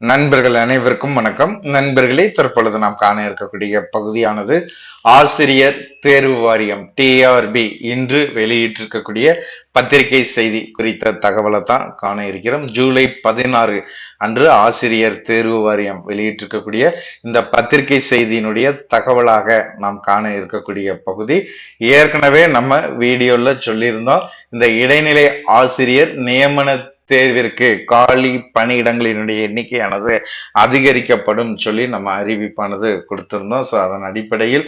நண்பர்கள் அனைவருக்கும் வணக்கம். நண்பர்களே தற்பொழுது நாம் காண இருக்கக்கூடிய பகுதியானது ஆசிரியர் தேர்வு வாரியம் டிஆர்பி இன்று வெளியிட்டிருக்கக்கூடிய பத்திரிகை செய்தி குறித்த தகவலை தான் காண இருக்கிறோம். ஜூலை பதினாறு அன்று ஆசிரியர் தேர்வு வாரியம் வெளியிட்டிருக்கக்கூடிய இந்த பத்திரிகை செய்தியினுடைய தகவலாக நாம் காண இருக்கக்கூடிய பகுதி. ஏற்கனவே நம்ம வீடியோல சொல்லியிருந்தோம் இந்த இடைநிலை ஆசிரியர் நியமன தேர்விற்கு காலி பணியிடங்களினுடைய எண்ணிக்கையானது அதிகரிக்கப்படும் சொல்லி நம்ம அறிவிப்பானது கொடுத்திருந்தோம். ஸோ அதன் அடிப்படையில்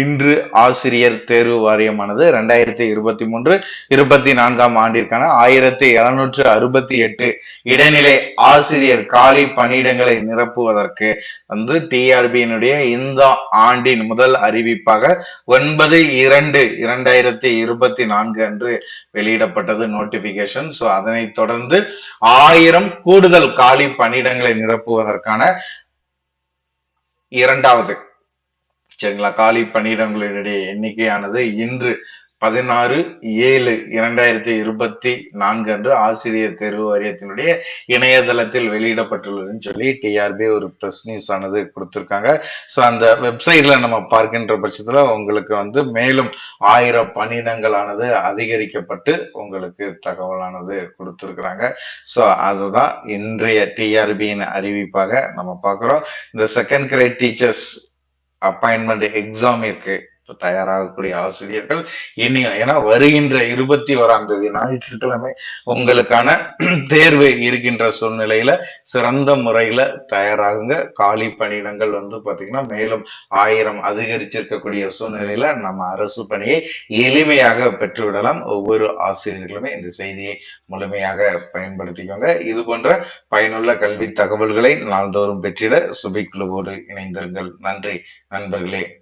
இன்று ஆசிரியர் தேர்வு வாரியமானது ரெண்டாயிரத்தி இருபத்தி மூன்று இருபத்தி நான்காம் ஆண்டிற்கான ஆயிரத்தி எழுநூற்று அறுபத்தி எட்டு இடைநிலை ஆசிரியர் காலி பணியிடங்களை நிரப்புவதற்கு வந்து டிஆர்பியினுடைய இந்த ஆண்டின் முதல் அறிவிப்பாக ஒன்பது இரண்டு இரண்டாயிரத்தி இருபத்தி நான்கு அன்று வெளியிடப்பட்டது நோட்டிபிகேஷன் ஸோ அதனை தொடர்ந்து ஆயிரம் கூடுதல் காலி பணியிடங்களை நிரப்புவதற்கான இரண்டாவது சரிங்களா? காலி பணியிடங்களுடைய எண்ணிக்கையானது இன்று பதினாறு ஏழு இரண்டாயிரத்தி இருபத்தி நான்கு அன்று ஆசிரியர் தேர்வு வாரியத்தினுடைய இணையதளத்தில் வெளியிடப்பட்டுள்ளதுன்னு சொல்லி டிஆர்பி ஒரு ப்ரெஸ் நியூஸ் ஆனது கொடுத்துருக்காங்க. ஸோ அந்த வெப்சைட்ல நம்ம பார்க்கின்ற பட்சத்தில் உங்களுக்கு வந்து மேலும் ஆயிரம் பணியிடங்களானது அதிகரிக்கப்பட்டு உங்களுக்கு தகவலானது கொடுத்துருக்குறாங்க. ஸோ அதுதான் இன்றைய டிஆர்பியின் அறிவிப்பாக நம்ம பார்க்குறோம். இந்த second grade teachers appointment exam இருக்குது தயாராகக்கூடிய ஆசிரியர்கள் இனி ஏன்னா வருகின்ற இருபத்தி ஓராம் தேதி ஞாயிற்றுக்கிழமை உங்களுக்கான தேர்வு இருக்கின்ற சூழ்நிலையில சிறந்த முறையில தயாராகுங்க. காலி பணியிடங்கள் வந்து பாத்தீங்கன்னா மேலும் ஆயிரம் அதிகரிச்சிருக்கக்கூடிய சூழ்நிலையில நம்ம அரசு பணியை எளிமையாக பெற்றுவிடலாம். ஒவ்வொரு ஆசிரியர்களுமே இந்த செய்தியை முழுமையாக பயன்படுத்திக்கோங்க. இது போன்ற பயனுள்ள கல்வி தகவல்களை நாள்தோறும் பெற்றிட சுபிக் குழுவோடு இணைந்திருங்கள். நன்றி நண்பர்களே.